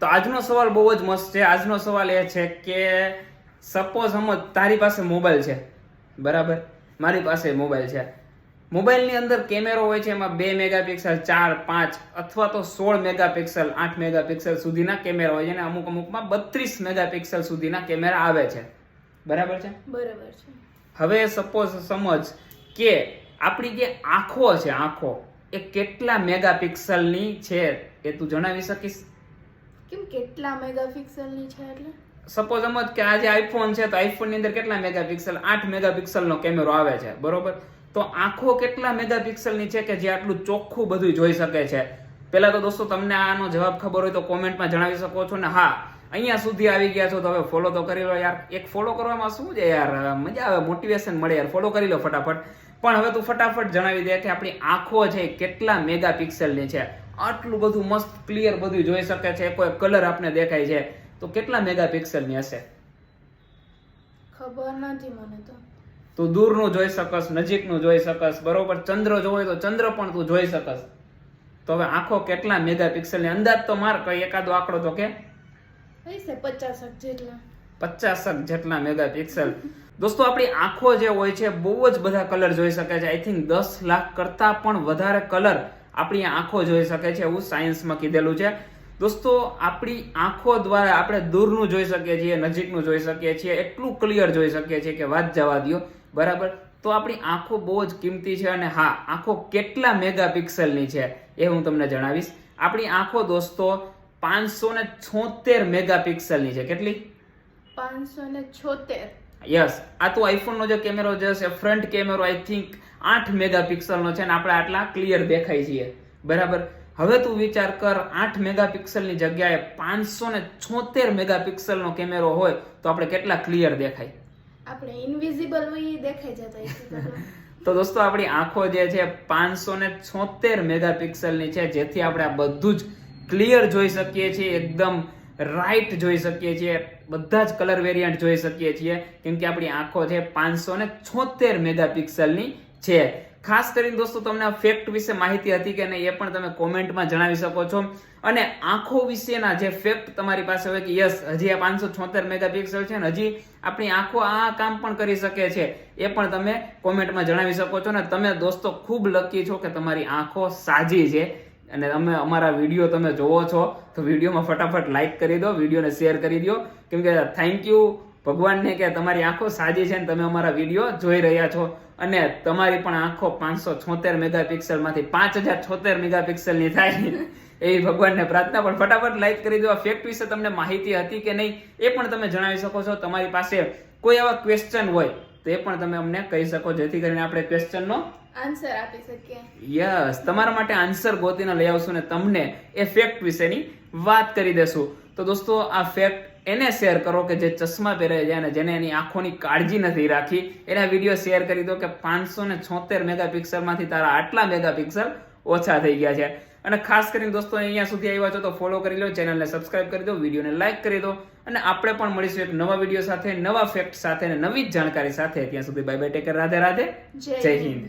તો આજનો સવાલ બહુ જ મસ્ત છે. આજનો સવાલ એ છે કે સપોઝ સમજ તારી પાસે મોબાઈલ છે. બરાબર? મારી પાસે મોબાઈલ છે. મોબાઈલની અંદર કેમેરો હોય છે એમાં બે મેગાપિક્સલ ચાર પાંચ અથવા તો સોળ મેગાપિક્સલ આઠ મેગાપિક્સલ સુધીના કેમેરા હોય છે અને અમુક અમુકમાં બત્રીસ મેગાપિક્સલ સુધીના કેમેરા આવે છે. બરાબર છે? બરાબર છે. હવે સપોઝ સમજ કે આપણી જે આંખો છે આંખો એ કેટલા મેગાપિક્સલની છે એ તું જણાવી શકીશ? કેમ કેટલા મેગાપિક્સલની છે એટલે? સપોઝ સમજ કે આજે આઈફોન છે, તો આઈફોનની અંદર કેટલા મેગાપિક્સલ? આઠ મેગાપિક્સલનો કેમેરો આવે છે, બરોબર? તો આંખો કેટલા મેગાપિક્સલની છે કે જે આટલું ચોખ્ખું બધું જોઈ શકે છે? પહેલા તો દોસ્તો, તમને આનો જવાબ ખબર હોય તો કોમેન્ટમાં જણાવી શકો છો ને હા, અહીંયા સુધી આવી ગયા છો તો હવે ફોલો તો કરી લો યાર. એક ફોલો કરવામાં શું છે યાર? મજા આવે મોટિવેશન મળે યાર. ફોલો કરી લો ફટાફટ. પણ હવે તું ફટાફટ જણાવી દે કે આપણી આંખો છે કેટલા મેગાપિક્સલની છે? આટલું બધું મસ્ત ક્લિયર બધું જોઈ શકે છે. કોઈ કલર આપને દેખાય છે. તો કેટલા મેગાપિક્સલની હશે? ખબર નથી મને તો. તું દૂરનું જોઈ શકસ નજીકનું જોઈ શકસ બરોબર ચંદ્ર જોવો તો ચંદ્ર પણ તું જોઈ શકસ તો હવે આંખો કેટલા મેગાપિક્સલની અંદાજ તો માર કઈ એકાદો આંકડો તો કે? પચાસક જેટલા. પચાસક જેટલા મેગાપિક્સલ દોસ્તો આપણી આંખો જે હોય છે બહુ જ બધા કલર જોઈ શકે છે. આઈ થિંક દસ લાખ કરતા પણ વધારે કલર આપણી આંખો જોઈ શકે છે એવું સાયન્સમાં કીધેલું છે. દોસ્તો આપણી આંખો દ્વારા આપણે દૂરનું જોઈ શકીએ છીએ નજીકનું જોઈ શકીએ છીએ એટલું ક્લિયર જોઈ શકીએ છીએ કે વાત જવા દો બરાબર? તો આપણી આંખો બહુ જ કિંમતી છે અને હા આંખો કેટલા મેગાપિક્સલની છે એ હું તમને જણાવીશ. આપણી આંખો દોસ્તો પાંચસો ને છોતેર મેગાપિક્સલની છે. કેટલી? પાંચસો ને છોતેર. યસ. આ તો આઈફોનનો જે કેમેરો જે છે ફ્રન્ટ કેમેરો આઈ થિંક આઠ મેગાપિક્સલનો છે ને આપણે આટલા ક્લિયર દેખાય છીએ. બરાબર? હવે તું વિચાર કર આઠ મેગાપિક્સલની જગ્યાએ પાંચસો ને છોતેર મેગાપિક્સલનો કેમેરો હોય તો આપણે કેટલા ક્લિયર દેખાય? આપણે ઇનવિઝિબલ હોય દેખાઈ જતા તો. દોસ્તો આપણી આંખો જે છે પાંચસો ને છોતેર મેગાપિક્સલની છે જેથી આપણે આ બધું જ ક્લિયર જોઈ શકીએ છીએ એકદમ રાઈટ જોઈ શકીએ છીએ બધા જ કલર વેરિયન્ટ જોઈ શકીએ છીએ. કેમ કે આપણી આંખો છે પાંચસો ને છોતેર મેગાપિક્સલની છે. ખાસ કરીને દોસ્તો, તમને આ ફેક્ટ વિશે માહિતી હતી કે નહીં, એ પણ તમે કોમેન્ટમાં જણાવી શકો છો. અને આંખો વિશેના જે ફેક્ટ તમારી પાસે હોય કે યસ હજી આ પાંચસો છોતેર મેગાપિક્સલ છે ને, હજી આપણી આંખો આ કામ પણ કરી શકે છે, એ પણ તમે કોમેન્ટમાં જણાવી શકો છો. ને તમે દોસ્તો, ખૂબ લકી છો કે તમારી આંખો સાજી છે. અને તમે અમારા વીડિયો તમે જોવો છો, તો વિડીયોમાં ફટાફટ લાઇક કરી દો, વિડીયોને શેર કરી દો. કેમ કે થેન્ક યુ ભગવાનને કે તમારી આંખો સાજી છે ને તમે અમારા વીડિયો જોઈ રહ્યા છો અને તમારી પણ આંખો પાંચસો છોતેર મેગાપિક્સલમાંથી પાંચ હજાર છોતેર મેગાપિક્સલની થાય એવી ભગવાનને પ્રાર્થના પણ ફટાફટ લાઈક કરી દો. આ ફેક્ટ વિશે તમને માહિતી હતી કે નહીં એ પણ તમે જણાવી શકો છો. તમારી પાસે કોઈ આવા ક્વેશ્ચન હોય તો એ પણ તમે અમને કહી શકો જેથી કરીને આપણે ક્વેશ્ચનનો આન્સર આપી શકીએ. યસ તમારા માટે આન્સર ગોતીને લઈ આવશું ને તમને એ ફેક્ટ વિશેની વાત કરી દેશું. તો દોસ્તો આ ફેક્ટ એને શેર કરો કે જે ચશ્મા પહેરે છે અને જેને એની આંખોની કાળજી નથી રાખી. એના વીડિયો શેર કરી દો કે પાંચસો ને છોતેર મેગાપિક્સલમાંથી તારા આટલા મેગાપિક્સલ ઓછા થઈ ગયા છે. અને ખાસ કરીને દોસ્તો અહીંયા સુધી આવ્યા છો તો ફોલો કરી લો ચેનલને સબસ્ક્રાઇબ કરી દો વિડીયોને લાઇક કરી દો. અને આપણે પણ મળીશું એક નવા વીડિયો સાથે નવા ફેક્ટ સાથે અને નવી જ જાણકારી સાથે. ત્યાં સુધી bye bye take care Radhe Radhe જય. હિન્દ.